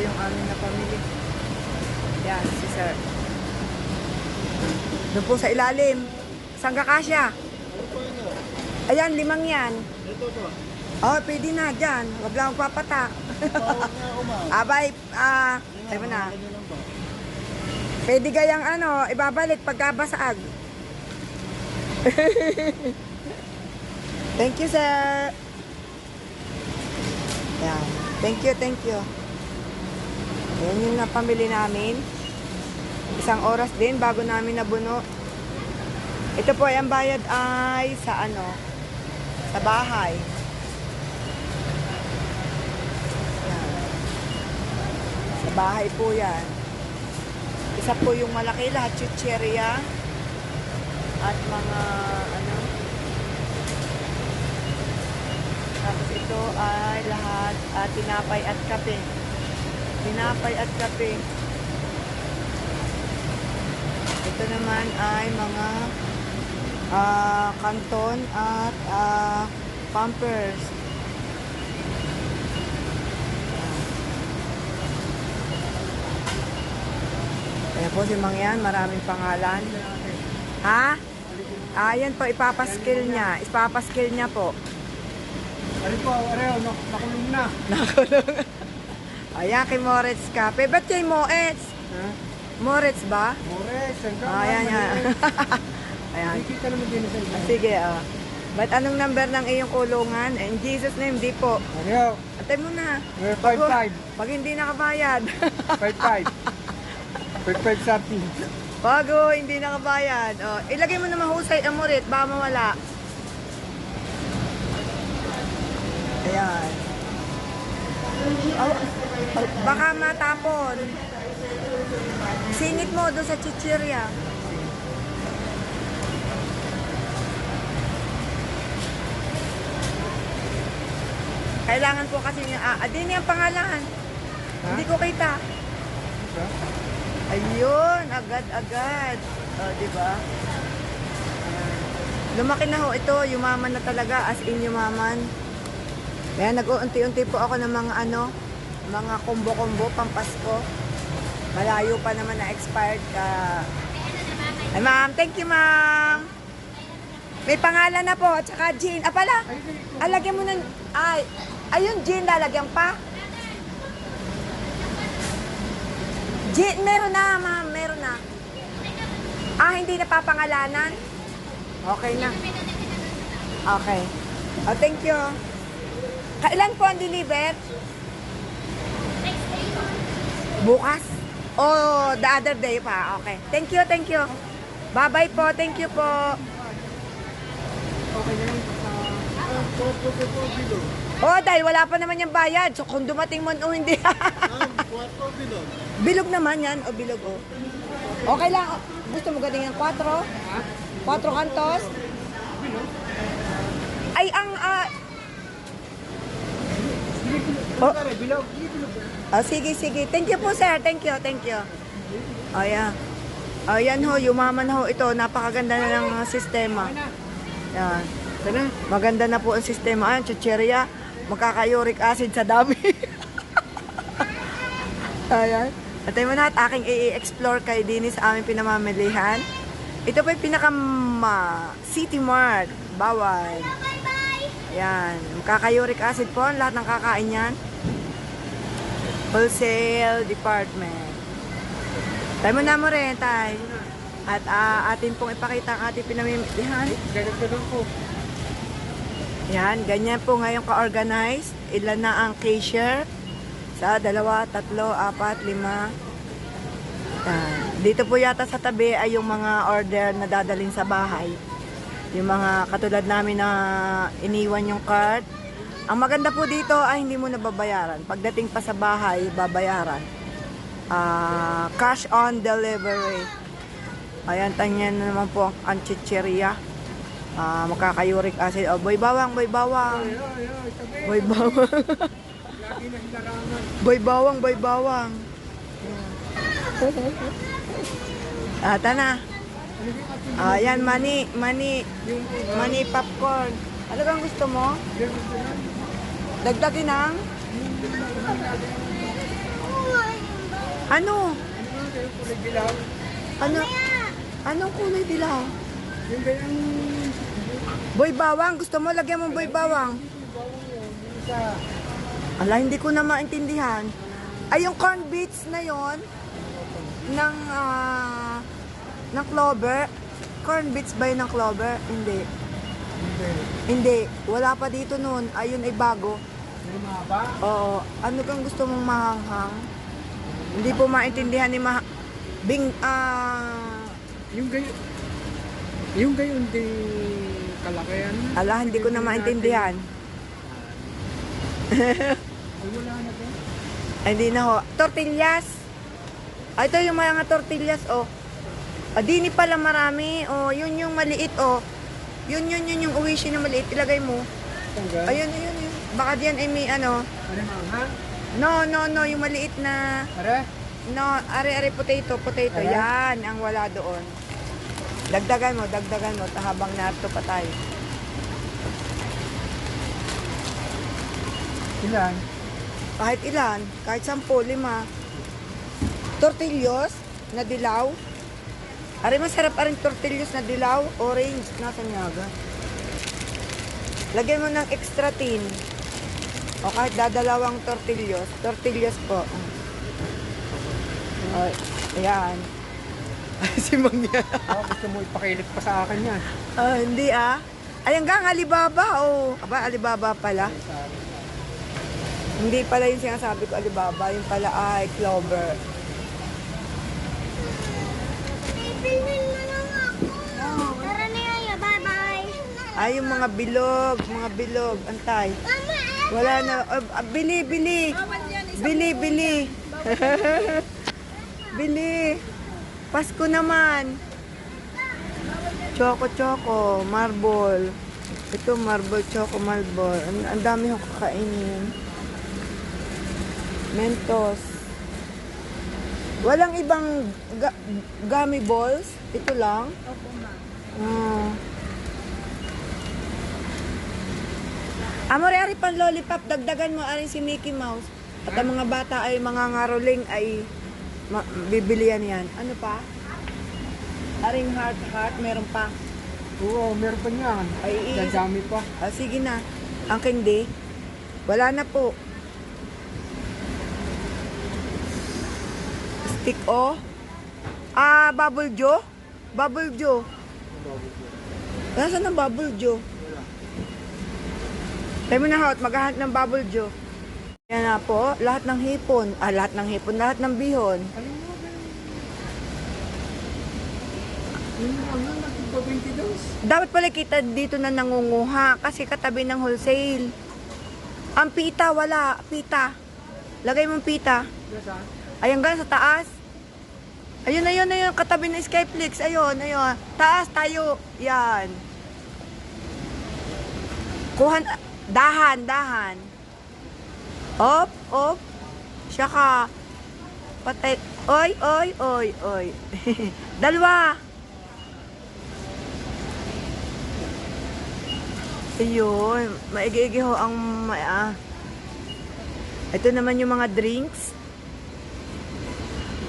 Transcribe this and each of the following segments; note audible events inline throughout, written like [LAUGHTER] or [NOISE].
yung amin na pamili. Yan, si sir. Doon po sa ilalim. Saan ka kasya? Ayan, limang yan. Ito to. Oh, pwede na dyan. Huwag lang ma'am. [LAUGHS] Abay, ah, tayo mo na. Ba? Pwede gayang ano, ibabalik pagkabasag. [LAUGHS] thank you, sir. Yan. Thank you, thank you. Yan yung napamili namin. Isang oras din bago namin nabuno. Ito po ay ang bayad ay sa ano, sa bahay. Yan. Sa bahay po yan. Isa po yung malaki, lahat chucheria at mga ano. Tapos ito ay lahat at tinapay at kape. Tinapay at kape. Ito naman ay mga ah, kanton at ah, pampers. Ayan po si Mang yan, maraming pangalan. Ha? Ah, yan po, ipapaskill niya. Ipapaskill niya po. Ano po, Areo, nak- nakulong na. [LAUGHS] Ayan, kay Moritz ka. Pe, ba't kay Moritz? Ha? Moritz ba? Mores, hanggang Ah, ayan, yan. [LAUGHS] Ayan. Nakikita naman din sa Ah, sige, ah. Ba't anong number ng iyong kulungan? In Jesus name, di po. Areo, Antay mo na. eh, Pag, 5-5. pag hindi nakabayad. [LAUGHS] 5-5. 5-5 something. Bago, hindi nakabayad. Oh, ilagay mo na mahusay ang murit, baka mawala. Ayan. Oh, baka matapon. Singit mo doon sa chichirya. Kailangan po kasi niya, ah, din yung pangalan. Hindi ko kita. Ha? Ayun, agad-agad. O, di ba? Ayan. Lumaki na ho ito, yumaman na talaga, as in yumaman. Kaya nag-uunti-unti po ako ng mga ano, mga kumbo-kumbo, pampasko. Malayo pa naman na expired ka. Ay, ma'am, thank you, ma'am. May pangalan na po, at saka Jean. Ah, pala, alagyan mo ng, ay, ayun, Jean, lalagyan pa. Jean, meron na, ma'am, meron na. Ah, hindi na papangalanan? Okay na. Okay. Oh, thank you. Kailan po ang deliver? Bukas? Oh, the other day pa. Okay. Thank you, thank you. Bye-bye po. Thank you po. Okay na lang. Bilog. Oh, dahil wala pa naman yung bayad. So, kung dumating mo o hindi. Ah, 4 bilog. bilog naman yan. O, bilog o. Okay lang. Gusto mo galing ng 4? 4 kantos? Ay, ang... ah, Oh. Oh, sige, sige. Thank you po, sir. Thank you, thank you. Oh, yeah. Oh, yan ho, yumaman ho ito. Napakaganda na ng uh, sistema. Yan. Maganda na po ang sistema. Ayan, chicheria. Magkaka-uric acid sa dami. [LAUGHS] Ayan. Atay mo na at aking i-explore kay Dini sa aming pinamamilihan. Ito po yung pinaka City Mart. Bawal. Ayan. Magkaka-uric acid po ang lahat ng kakain yan. Wholesale Department. Tayo mo na mo rin, tay. At ah, atin pong ipakita ang ating pinamimilihan. Gagagdagan ko. Yan, ganyan po ngayon ka-organize. Ilan na ang cashier? Sa dalawa, tatlo, apat, lima. Yan. Dito po yata sa tabi ay yung mga order na dadalhin sa bahay. Yung mga katulad namin na iniwan yung card. Ang maganda po dito ay hindi mo nababayaran. Pagdating pa sa bahay, babayaran. Ah, cash on delivery. Ayan, tanyan na naman po ang chicheria. Ah, makakayurik acid. Oh, boy bawang, boy bawang. Boy bawang. [LAUGHS] Boy bawang, boy bawang. Ata na. Ayan, mani, mani, mani popcorn. Ano kang gusto mo? Dagdagin ng? Ano? Ano? Ano? Anong kulay dilaw? Yung gayang... Boy bawang. Gusto mo lagyan mo boy bawang? Ala, hindi ko na maintindihan. Ay, yung corn beets na yon ng, ah, ng clover. Corn beets ba yun ng clover? Hindi. Hindi. Wala pa dito noon. Ayun ay bago. Mahaba. Oo. Ano kang gusto mong mahanghang? Hindi po maintindihan ni ma... Bing, ah... Yung gayon... Yung gayon ding kalakayan. ala, hindi ko na maintindihan. Ay, wala na. Ay, hindi na ho. Tortillas. Ay, ito yung mga tortillas, oh. Ah, dini pala marami. Oh, yun yung maliit, oh. Yun, yun, yun yung uwishi na maliit. Ilagay mo. Tanggal. Ayun, ayun, ayun. Baka diyan ay may ano. Ano maanghang? No, no, no. Yung maliit na... Are? No, are-are potato, potato. Ano? Yan, ang wala doon. Dagdagan mo, dagdagan mo. Habang narito pa tayo. Ilan? Kahit ilan, kahit sampu, lima. Tortillos na dilaw. Ari masarap aring tortillos na dilaw, orange, nasa niyaga. Lagyan mo ng extra tin. O kahit dadalawang tortillos. Tortillos po. Ay, ayan. si Mangya. Oh, gusto mo ipakilit pa sa akin yan. Ah, hindi ah. Ay, hanggang Alibaba, oh. Aba, Alibaba pala. Hindi pala yung sinasabi ko, Alibaba. Yung pala ay Clover. Bilhin mo lang ako. Tara na yaya, bye-bye. Ay, yung mga bilog, mga bilog. Antay. Mama, Wala na. Ah, ah, bili, bili. Bili, bili. [LAUGHS] bili. Pasko naman. Choco, choco. Marble. Ito, marble, choco, marble. Ang, ang dami kong kakainin. Mentos. Walang ibang ga- gummy balls? Ito lang? Opo, ma'am. Amore, ari pang lollipop, dagdagan mo ari si Mickey Mouse. At ang mga bata ay mga ngaroling ay ma- bibilian yan. Ano pa? Aring heart heart, meron pa. Oo, meron pa niyan. Ay, i- Dadami pa. Ah, sige na. Ang hindi. Wala na po. Stick o. Ah, Bubble Joe? Bubble Joe. Nasaan ang Bubble Joe? Tayo na hot, maghahanap ng Bubble Joe. Yan na po, lahat ng hipon. Ah, lahat ng hipon, lahat ng bihon. Dapat pala kita dito na nangunguha kasi katabi ng wholesale. Ang pita, wala. Pita. Lagay mong pita. Nasaan? Ayan gan sa taas. Ayun, ayun, ayun. Katabi ng Skyflix. Ayun, ayun. Taas tayo. Yan. Kuhan. Dahan, dahan. Op, op. Saka. Patay. Oy, oy, oy, oy. [LAUGHS] Dalawa. Ayun. Maigi-igi ho ang... Ah. Ito naman yung mga drinks.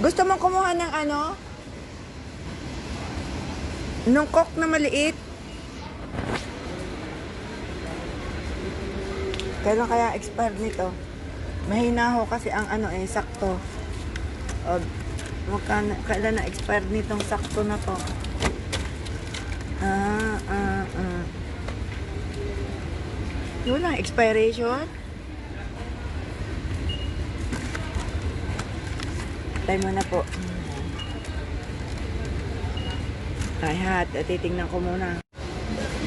Gusto mong kumuha ng ano? Nung coke na maliit? Kailan kaya expired nito? Mahina ho kasi ang ano eh, sakto. O, magkano, kailan na expired nitong sakto na to? Ah, ah, ah. Wala, expiration? Time mo na po. Ay, hat. Titingnan ko muna.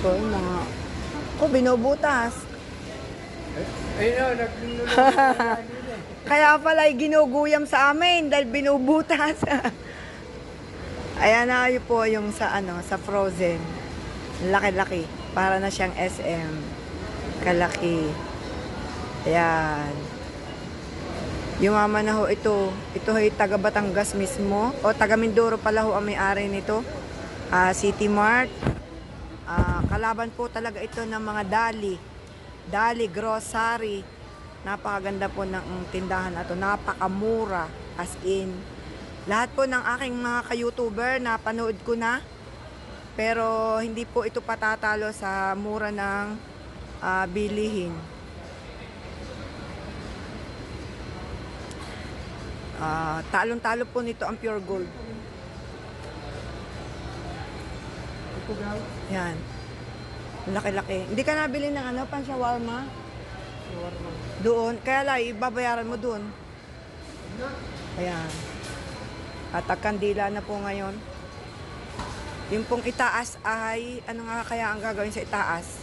Yung mga... Ko, binubutas. Ayun o, naglulunod. [LAUGHS] Kaya pala ay ginuguyam sa amin dahil binubutas. [LAUGHS] Ayan na yun po yung sa ano, sa frozen. Laki-laki. Para na siyang SM. Kalaki. Ayan. Yung mama na ho ito, ito ay taga Batangas mismo o taga Mindoro pala ho ang may-ari nito. Ah, City Mart. Ah, kalaban po talaga ito ng mga dali. Dali Grocery. Napakaganda po ng tindahan na to. Napakamura. As in, lahat po ng aking mga ka-YouTuber na panood ko na. Pero hindi po ito patatalo sa mura ng ah, bilihin. Ah, talong-talo po nito ang pure gold. Yan. Laki-laki. Hindi ka nabili ng ano, pan shawarma? Shawarma. Doon. Kaya lang, ibabayaran mo doon. Ayan. At ang kandila na po ngayon. Yung pong itaas ay, ano nga kaya ang gagawin sa itaas?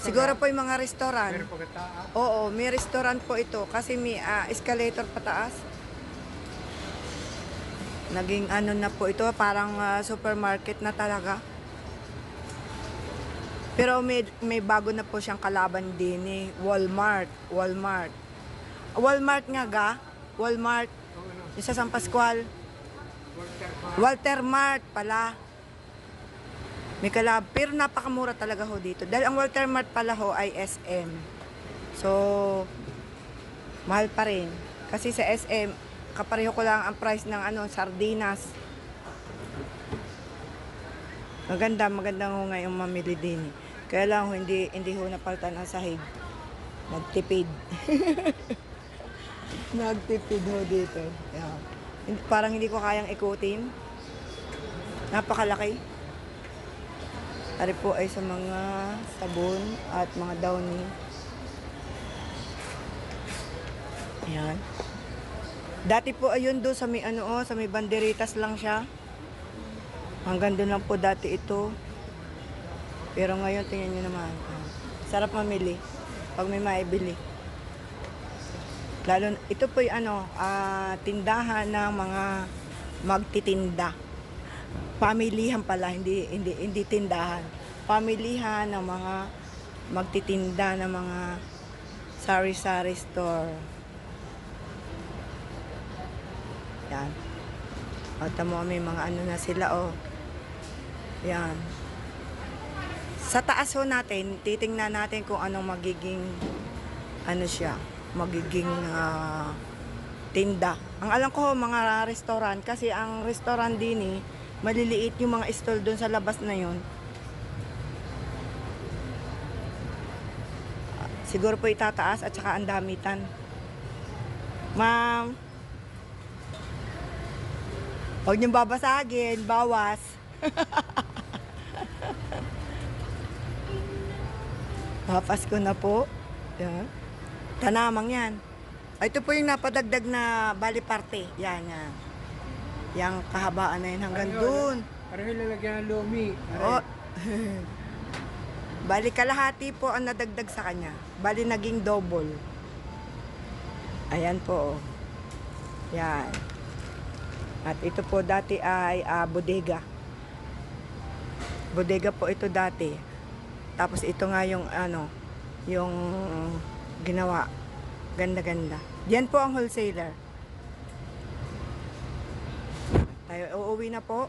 Siguro po yung mga restaurant. Meron pagkataan. Oo, may restaurant po ito kasi may ah, escalator pataas. Naging ano na po ito, parang ah, supermarket na talaga. Pero may, may bago na po siyang kalaban din eh, Walmart. Walmart. Walmart nga ga? Walmart. Yung sa Pascual. Walter Mart pala. May kalab. Pero napakamura talaga ho dito. Dahil ang Walter Mart pala ho ay SM. So, mahal pa rin. Kasi sa SM, kapareho ko lang ang price ng ano, sardinas. Maganda, maganda ho ngayong mamili din. Kaya lang ho, hindi, hindi ho napalitan ang sahig. Nagtipid. [LAUGHS] Nagtipid ho dito. Yeah. Parang hindi ko kayang ikutin. Napakalaki. Ari po ay sa mga sabon at mga downy. Ayan. Dati po ayun do sa may ano oh, sa may banderitas lang siya. Hanggang doon lang po dati ito. Pero ngayon tingnan niyo naman. sarap mamili pag may maibili. Lalo, ito po yung ano, ah, tindahan ng mga magtitinda. Pamilihan pala, hindi, hindi, hindi tindahan. Pamilihan ng mga magtitinda ng mga sari-sari store. Yan. At mo may mga ano na sila, oh. Yan. Sa taas ho natin, titingnan natin kung anong magiging ano siya, magiging ah, tinda. Ang alam ko mga restaurant kasi ang restaurant din eh, maliliit yung mga stall doon sa labas na yun. Siguro po itataas at saka ang damitan. Ma'am, huwag niyong babasagin, bawas. [LAUGHS] Papasko na po. Yan. Tanamang yan. Ah, Ito po yung napadagdag na bali parte. Yan, yan. Yang kahabaan na yun hanggang Ano, dun. Parang ilalagyan ng lumi. Oh. [LAUGHS] bali kalahati po ang nadagdag sa kanya. Bali naging double. Ayan po. oh. Yan. At ito po dati ay ah, bodega. Bodega po ito dati. Tapos ito nga yung ano, yung ginawa. Ganda-ganda. Yan po ang wholesaler. Tayo uuwi na po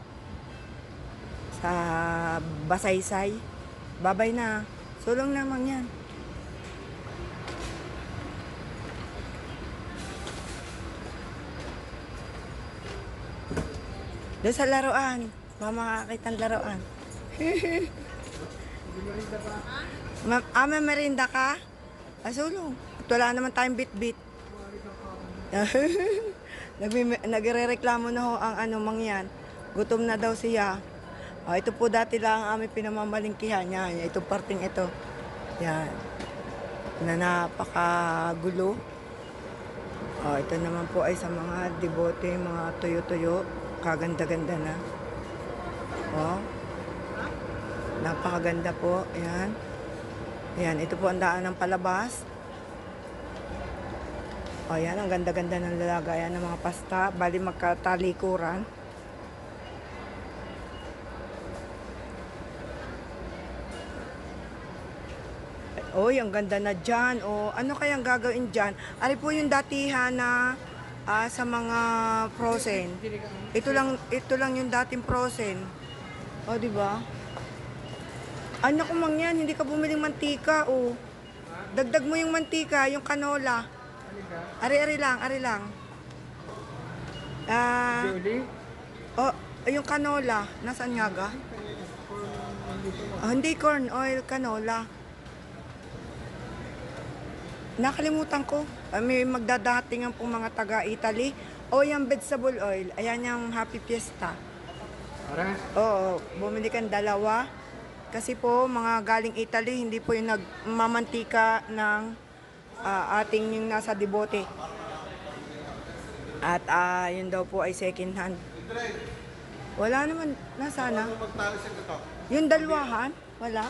sa Basaysay. Babay na. Sulong naman yan. Doon sa laruan. Mama makakita ng laruan. [LAUGHS] Ma ah, may merinda ka? Ah, sulong. At wala naman tayong bit-bit. [LAUGHS] Nagre-reklamo na ho ang ano mangyan. Gutom na daw siya. Ah, ito po dati lang ang aming pinamamalingkihan niya. Itong parting ito. Yan. Na napakagulo. Oh, ito naman po ay sa mga debote, mga tuyo-tuyo. Kaganda-ganda na. Oh. Napakaganda po. Ayan. Ayan, ito po ang daan ng palabas. O yan, ang ganda-ganda ng lalagayan ng mga pasta. Bali magkatalikuran. Oy, ang ganda na dyan. O, ano kayang gagawin dyan? Ari po yung datihan na ah, sa mga frozen. Ito lang, ito lang yung dating frozen. O, di ba? Anak ko mang yan, hindi ka bumiling mantika, o. Dagdag mo yung mantika, yung canola. Ari-ari lang, ari lang. Ah, oh, yung canola, nasaan nga ga? Ah, hindi corn oil, canola. Nakalimutan ko. Ah, may magdadatingan po mga taga-Italy. O yung vegetable oil, ayan yung Happy Fiesta. Para? Oo, bumili kang dalawa. Kasi po, mga galing Italy, hindi po yung nagmamantika ng ah, ating yung nasa debote. At ah, yun daw po ay second hand. Wala naman, nasana? Yung dalwahan? Wala.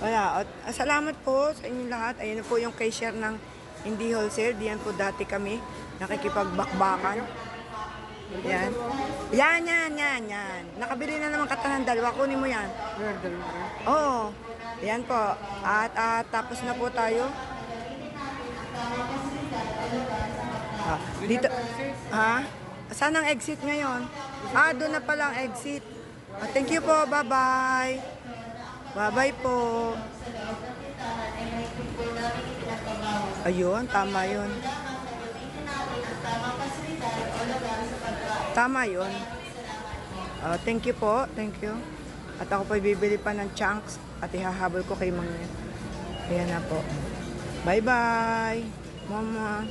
Wala. At, salamat po sa inyong lahat. Ayun po yung cashier ng Hindi Wholesale. Diyan po dati kami nakikipagbakbakan. Yan. Yan, yan, yan, yan. Nakabili na naman kata ng dalawa. Kunin mo yan. Oo. Yan po. At ah, tapos na po tayo. Ah, dito. Ha? Saan ang exit ngayon? Ah, doon na pala ang exit. Ah, thank you po. Bye-bye. Bye-bye po. Ayun, tama yun. Tama yun. Ah, thank you po. Thank you. At ako po bibili pa ng chunks at ihahabol ko kay Mang Ayan na po. Bye-bye. Mama.